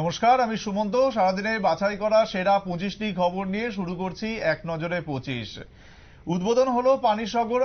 নমস্কার, আমি সুমন্ত সারাদিনের বাছাই করা সেরা পঁচিশটি খবর নিয়ে শুরু করছি এক নজরে পঁচিশ। উদ্বোধন হলো পানিসাগর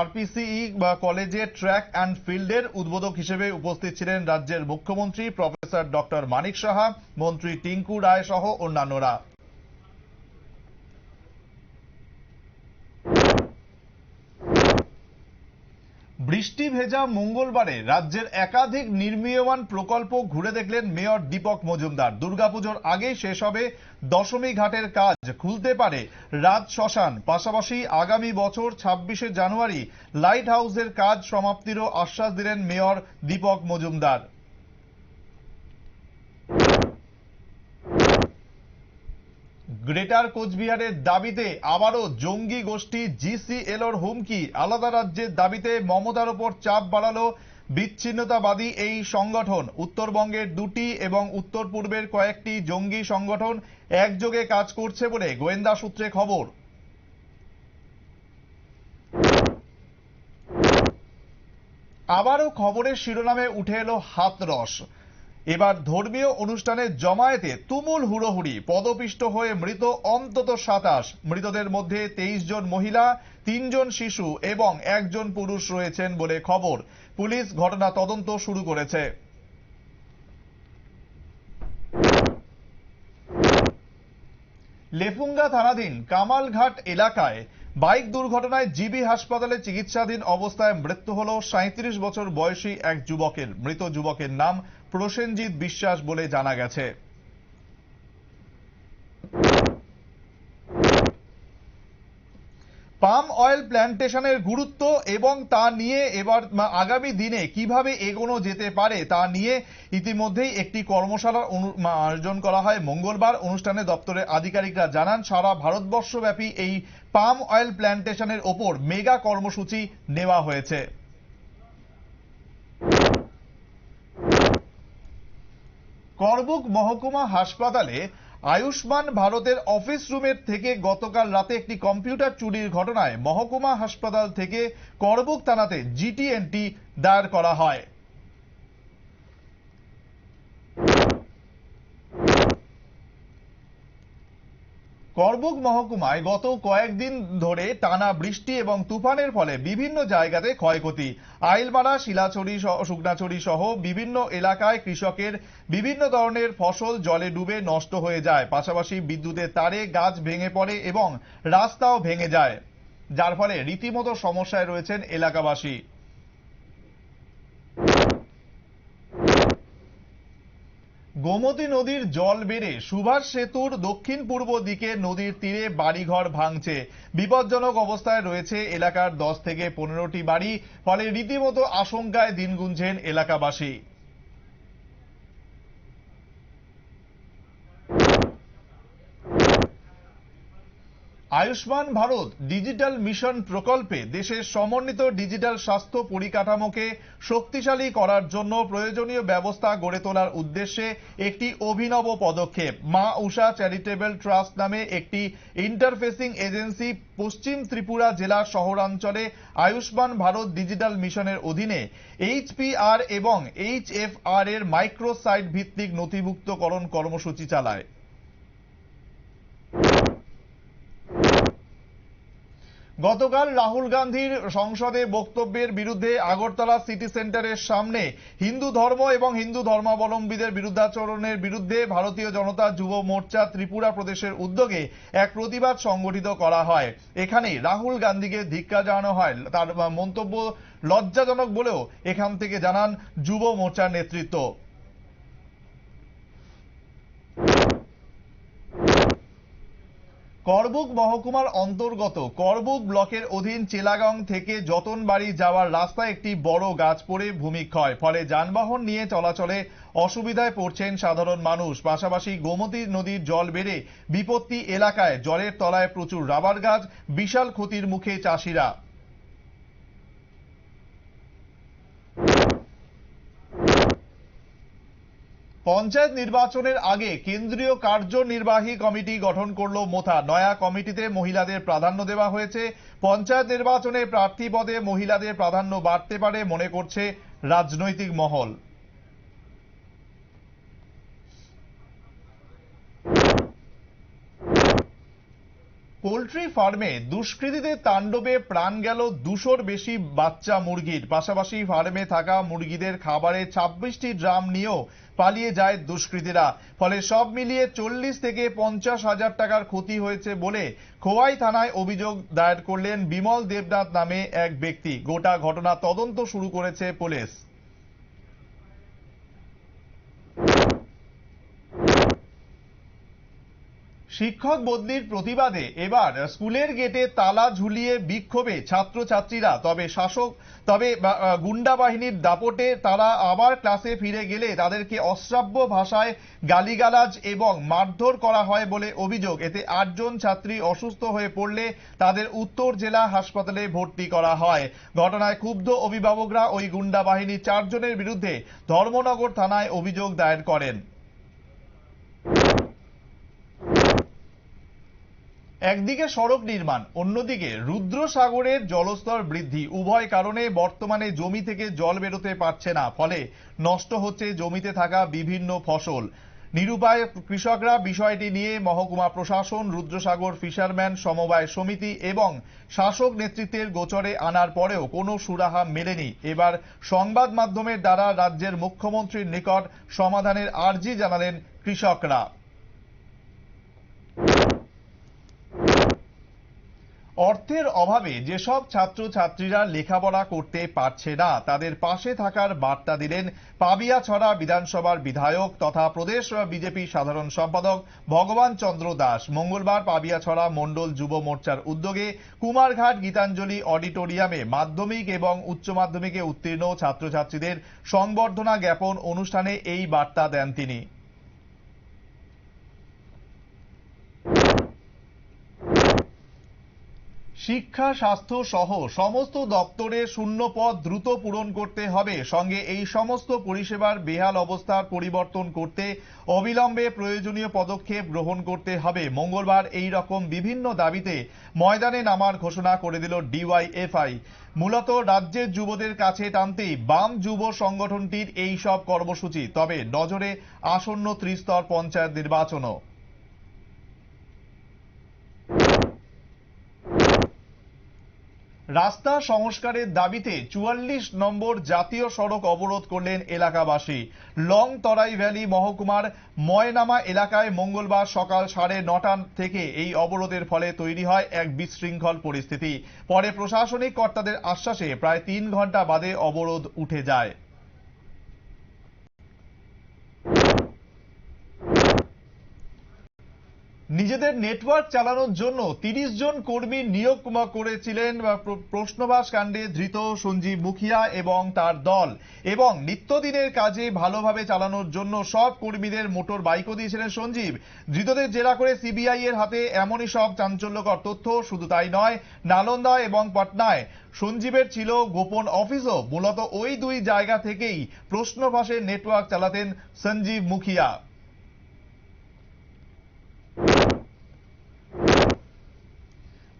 আরপিসিই কলেজের ট্র্যাক অ্যান্ড ফিল্ডের উদ্বোধক হিসেবে উপস্থিত ছিলেন রাজ্যের মুখ্যমন্ত্রী প্রফেসর ডক্টর মানিক সাহা, মন্ত্রী টিঙ্কু রায় সহ অন্যান্যরা। বৃষ্টি ভেজা মঙ্গলবারে রাজ্যের একাধিক নির্মীয়মান প্রকল্প ঘুরে দেখলেন মেয়র দীপক মজুমদার। দুর্গাপুজোর আগেই শেষ হবে দশমী ঘাটের কাজ। খুলতে পারে রাজ শ্মশান। পাশাপাশি আগামী বছর ছাব্বিশে জানুয়ারি লাইট হাউসের কাজ সমাপ্তিরও আশ্বাস দিলেন মেয়র দীপক মজুমদার। গ্রেটার কোচবিহারের দাবিতে আবারও জঙ্গি গোষ্ঠী জিসিএলওর হুমকি। আলাদা রাজ্যের দাবিতে মমতার ওপর চাপ বাড়ালো বিচ্ছিন্নতাবাদী এই সংগঠন। উত্তরবঙ্গের দুটি এবং উত্তর পূর্বের কয়েকটি জঙ্গি সংগঠন একযোগে কাজ করছে বলে গোয়েন্দা সূত্রে খবর। আবারও খবরের শিরোনামে উঠে এলো হাতরস। এবার ধর্মীয় অনুষ্ঠানে জমায়েতে তুমুল হুড়োহুড়ি, পদপিষ্ট হয়ে মৃত অন্তত সাতাশ। মৃতদের মধ্যে তেইশ জন মহিলা তিনজন শিশু এবং একজন পুরুষ রয়েছেন বলে খবর। পুলিশ ঘটনা তদন্ত শুরু করেছে। লেফুঙ্গা থানাধীন কামালঘাট এলাকায় বাইক দুর্ঘটনায় জিবি হাসপাতালে চিকিৎসাধীন অবস্থায় মৃত্যু হল সাঁত্রিশ বছর বয়সী এক যুবকের। মৃত যুবকের নাম প্রসেনজিৎ বিশ্বাস বলে জানা গেছে। পাম অয়েল প্ল্যান্টেশনের গুরুত্ব এবং তা নিয়ে এবার আগামী দিনে কীভাবে এগোনো যেতে পারে তা নিয়ে ইতিমধ্যেই একটি কর্মশালার আয়োজন করা হয়। মঙ্গলবার অনুষ্ঠানে দপ্তরের আধিকারিকরা জানান, সারা ভারতবর্ষব্যাপী এই পাম অয়েল প্ল্যান্টেশনের ওপর মেগা কর্মসূচি নেওয়া হয়েছে। করবুক মহকুমা হাসপাতালে আয়ুষ্মান ভারতের অফিস রুমের থেকে গতকাল রাতে একটি কম্পিউটার চুরির ঘটনায় মহকুমা হাসপাতাল থেকে করবুক থানাতে জিটিএনটি দায়ের করা হয়। করবুক মহকুমায় গত কয়েকদিন ধরে টানা বৃষ্টি এবং তুফানের ফলে বিভিন্ন জায়গাতে ক্ষয়ক্ষতি। আইলমারা, শিলাছড়ি শুকনাছড়ি সহ বিভিন্ন এলাকায় কৃষকের বিভিন্ন ধরনের ফসল জলে ডুবে নষ্ট হয়ে যায়। পাশাপাশি বিদ্যুতের তারে গাছ ভেঙে পড়ে এবং রাস্তাও ভেঙে যায়। যার ফলে রীতিমতো সমস্যায় রয়েছেন এলাকাবাসী। গোমতী নদীর জল বেড়ে সুভাষ সেতুর দক্ষিণ পূর্ব দিকে নদীর তীরে বাড়িঘর ভাঙছে বিপজ্জনক অবস্থায় রয়েছে এলাকার দশ থেকে পনেরোটি বাড়ি, ফলে রীতিমতো আশঙ্কায় দিন গুনছেন এলাকাবাসী। আয়ুষ্মান ভারত ডিজিটাল মিশন প্রকল্পে দেশের সমন্বিত ডিজিটাল স্বাস্থ্য পরিকাঠামোকে শক্তিশালী করার জন্য প্রয়োজনীয় ব্যবস্থা গড়ে তোলার উদ্দেশ্যে একটি অভিনব পদক্ষেপ। মা উষা চ্যারিটেবল ট্রাস্ট নামে একটি ইন্টারফেসিং এজেন্সি পশ্চিম ত্রিপুরা জেলার শহরাঞ্চলে আয়ুষ্মান ভারত ডিজিটাল মিশনের অধীনে এইচপিআর এবং এইচএফআর এর মাইক্রোসাইট ভিত্তিক নথিভুক্তকরণ কর্মসূচি চালায়। গতকাল রাহুল গান্ধীর সংসদে বক্তব্যের বিরুদ্ধে আগরতলা সিটি সেন্টারের সামনে হিন্দু ধর্ম এবং হিন্দু ধর্মাবলম্বীদের বিরুদ্ধাচরণের বিরুদ্ধে ভারতীয় জনতা যুব মোর্চা ত্রিপুরা প্রদেশের উদ্যোগে এক প্রতিবাদ সংগঠিত করা হয়। এখানে রাহুল গান্ধীকে ধিক্কা জানানো হয়। তার মন্তব্য লজ্জাজনক বলেও এখান থেকে জানান যুব মোর্চার নেতৃত্ব। করবুক মহকুমার অন্তর্গত, করবুক ব্লকের অধীন চেলাগাং থেকে যতনবাড়ি যাওয়ার রাস্তায় একটি বড় গাছ পড়ে ভূমিক্ষয়। ফলে যানবাহন নিয়ে চলাচলে অসুবিধায় পড়ছেন সাধারণ মানুষ। পাশাপাশি গোমতী নদীর জল বেড়ে বিপত্তি এলাকায় জলের তলায় প্রচুর রাবার গাছ, বিশাল ক্ষতির মুখে চাষিরা। পঞ্চায়েত নির্বাচনের আগে কেন্দ্রীয় কার্যনির্বাহী কমিটি গঠন করল মোথা। নয়া কমিটিতে মহিলাদের প্রাধান্য দেওয়া হয়েছে। পঞ্চায়েত নির্বাচনে প্রার্থী পদে মহিলাদের প্রাধান্য বাড়তে পারে মনে করছে রাজনৈতিক মহল। পোল্ট্রি ফার্মে দুষ্কৃতীদের তাণ্ডবে প্রাণ গেল দুশোর বেশি বাচ্চা মুরগির। পাশাপাশি ফার্মে থাকা মুরগিদের খাবারে ছাব্বিশটি ড্রাম নিয়েও পালিয়ে যায় দুষ্কৃতীরা। ফলে সব মিলিয়ে চল্লিশ থেকে পঞ্চাশ হাজার টাকার ক্ষতি হয়েছে বলে খোয়াই থানায় অভিযোগ দায়ের করলেন বিমল দেবনাথ নামে এক ব্যক্তি। গোটা ঘটনা তদন্ত শুরু করেছে পুলিশ। শিক্ষক বদলির প্রতিবাদে এবার স্কুলের গেটে তালা ঝুলিয়ে বিক্ষোভে ছাত্রছাত্রীরা। তবে শাসক, তবে গুন্ডা বাহিনীর দাপটে তারা আবার ক্লাসে ফিরে গেলে তাদেরকে অশ্রাব্য ভাষায় গালিগালাজ এবং মারধর করা হয় বলে অভিযোগ। এতে আটজন ছাত্রী অসুস্থ হয়ে পড়লে তাদের উত্তর জেলা হাসপাতালে ভর্তি করা হয়। ঘটনায় ক্ষুব্ধ অভিভাবকরা ওই গুন্ডা বাহিনীর চারজনের বিরুদ্ধে ধর্মনগর থানায় অভিযোগ দায়ের করেন। একদিকে সড়ক নির্মাণ, অন্যদিকে রুদ্রসাগরের জলস্তর বৃদ্ধি। উভয় কারণে বর্তমানে জমি থেকে জল বেরোতে পারছে না, ফলে নষ্ট হচ্ছে জমিতে থাকা বিভিন্ন ফসল। নিরুপায় কৃষকরা বিষয়টি নিয়ে মহকুমা প্রশাসন, রুদ্রসাগর ফিশারম্যান সমবায় সমিতি এবং শাসক নেতৃত্বের গোচরে আনার পরেও কোনো সুরাহা মেলেনি। এবার সংবাদ মাধ্যমের দ্বারা রাজ্যের মুখ্যমন্ত্রীর নিকট সমাধানের আর্জি জানালেন কৃষকরা। অর্থের অভাবে যেসব ছাত্রছাত্রীরা লেখাপড়া করতে পারছে না, তাদের পাশে থাকার বার্তা দিলেন পাবিয়াছড়া বিধানসভার বিধায়ক তথা প্রদেশ বিজেপি সাধারণ সম্পাদক ভগবান চন্দ্র দাস। মঙ্গলবার পাবিয়াছড়া মণ্ডল যুব মোর্চার উদ্যোগে কুমারঘাট গীতাঞ্জলি অডিটোরিয়ামে মাধ্যমিক এবং উচ্চ মাধ্যমিকে উত্তীর্ণ ছাত্রছাত্রীদের সংবর্ধনা জ্ঞাপন অনুষ্ঠানে এই বার্তা দেন তিনি। শিক্ষা, স্বাস্থ্য সহ সমস্ত দপ্তরে শূন্য পদ দ্রুত পূরণ করতে হবে। সঙ্গে এই সমস্ত পরিষেবার বেহাল অবস্থার পরিবর্তন করতে অবিলম্বে প্রয়োজনীয় পদক্ষেপ গ্রহণ করতে হবে। মঙ্গলবার এই রকম বিভিন্ন দাবিতে ময়দানে নামার ঘোষণা করে দিল ডিওয়াইএফআই। মূলত রাজ্যের যুবদের কাছে টানতেই বাম যুব সংগঠনটির এই সব কর্মসূচি। তবে নজরে আসন্ন ত্রিস্তর পঞ্চায়েত নির্বাচনও। রাস্তা সংস্কারের দাবিতে চুয়াল্লিশ নম্বর জাতীয় সড়ক অবরোধ করলেন এলাকাবাসী। লং তরাই ভ্যালি মহকুমার ময়নামা এলাকায় মঙ্গলবার সকাল সাড়ে নটা থেকে এই অবরোধের ফলে তৈরি হয় এক বিশৃঙ্খল পরিস্থিতি। পরে প্রশাসনিক কর্তাদের আশ্বাসে প্রায় তিন ঘণ্টা বাদে অবরোধ উঠে যায়। নিজেদের নেটওয়ার্ক চালানোর জন্য তিরিশ জন কর্মী নিয়োগ করেছিলেন প্রশ্নবাস কাণ্ডে ধৃত সঞ্জীব মুখিয়া এবং তার দল। এবং নিত্যদিনের কাজে ভালোভাবে চালানোর জন্য সব কর্মীদের মোটর বাইকও দিয়েছিলেন সঞ্জীব। ধৃতদের জেরা করে সিবিআই এর হাতে এমনই সব চাঞ্চল্যকর তথ্য, শুধু তাই নয়, নালন্দা এবং পাটনায় সঞ্জীবের ছিল গোপন অফিসও। মূলত ওই দুই জায়গা থেকেই প্রশ্নভাসের নেটওয়ার্ক চালাতেন সঞ্জীব মুখিয়া।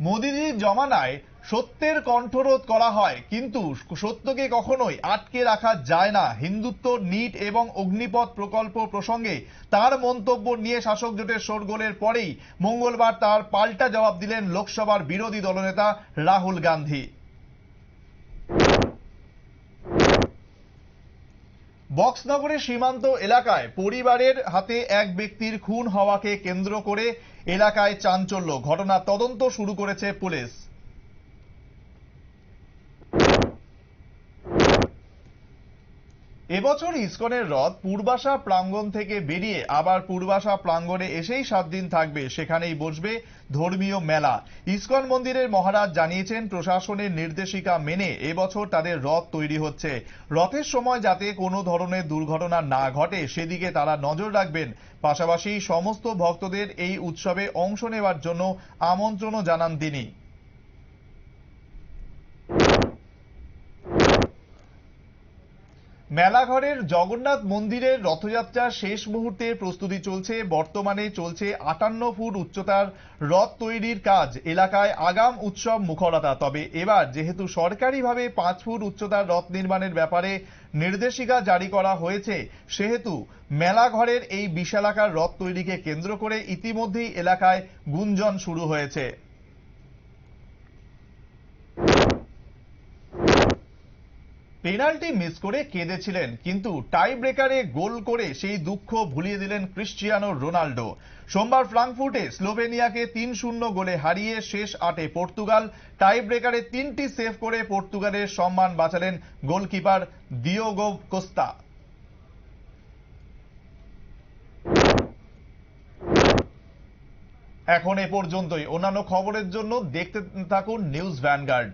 মোদিজির জমানায় সত্যের কণ্ঠরোধ করা হয়, কিন্তু সত্যকে কখনোই আটকে রাখা যায় না। হিন্দুত্ব, নিট এবং অগ্নিপথ প্রকল্প প্রসঙ্গে তার মন্তব্য নিয়ে শাসক জোটের শোরগোলের পরেই মঙ্গলবার তার পাল্টা জবাব দিলেন লোকসভার বিরোধী দলনেতা রাহুল গান্ধী। বক্সনগরের সীমান্ত এলাকায় পরিবারের হাতে এক ব্যক্তির খুন হওয়াকে কেন্দ্র করে এলাকায় চাঞ্চল্য। ঘটনা তদন্ত শুরু করেছে পুলিশ। এবছর ইসকনের রথ পূর্বাশা প্রাঙ্গণ থেকে বেরিয়ে আবার পূর্বাশা প্রাঙ্গণে এসেই সাত দিন থাকবে। সেখানেই বসবে ধর্মীয় মেলা। ইসকন মন্দিরের মহারাজ জানিয়েছেন, প্রশাসনের নির্দেশিকা মেনে এবছর তাদের রথ তৈরি হচ্ছে। রথের সময় যাতে কোনো ধরনের দুর্ঘটনা না ঘটে, সেদিকে তারা নজর রাখবেন। পাশাপাশি সমস্ত ভক্তদের এই উৎসবে অংশ নেওয়ার জন্য আমন্ত্রণও জানান তিনি। মেলাঘরের জগন্নাথ মন্দিরের রথযাত্রার শেষ মুহূর্তের প্রস্তুতি চলছে। বর্তমানে চলছে আটান্ন ফুট উচ্চতার রথ তৈরির কাজ। এলাকায় আগাম উৎসব মুখরতা। তবে এবার যেহেতু সরকারিভাবে পাঁচ ফুট উচ্চতার রথ নির্মাণের ব্যাপারে নির্দেশিকা জারি করা হয়েছে, সেহেতু মেলাঘরের এই বিশালাকার রথ তৈরিকে কেন্দ্র করে ইতিমধ্যেই এলাকায় গুঞ্জন শুরু হয়েছে। পেনাল্টি মিস করে কেঁদেছিলেন, কিন্তু টাই ব্রেকারে গোল করে সেই দুঃখ ভুলিয়ে দিলেন ক্রিশ্চিয়ানো রোনাল্ডো। সোমবার ফ্রাঙ্কফুর্টে স্লোভেনিয়াকে তিন শূন্য গোলে হারিয়ে শেষ আটে পর্তুগাল টাই ব্রেকারে তিনটি সেভ করে পর্তুগালের সম্মান বাঁচালেন গোলকিপার দিওগো কোস্তা। এখন এ পর্যন্তই। অন্যান্য খবরের জন্য দেখতে থাকুন নিউজ ভ্যানগার্ড।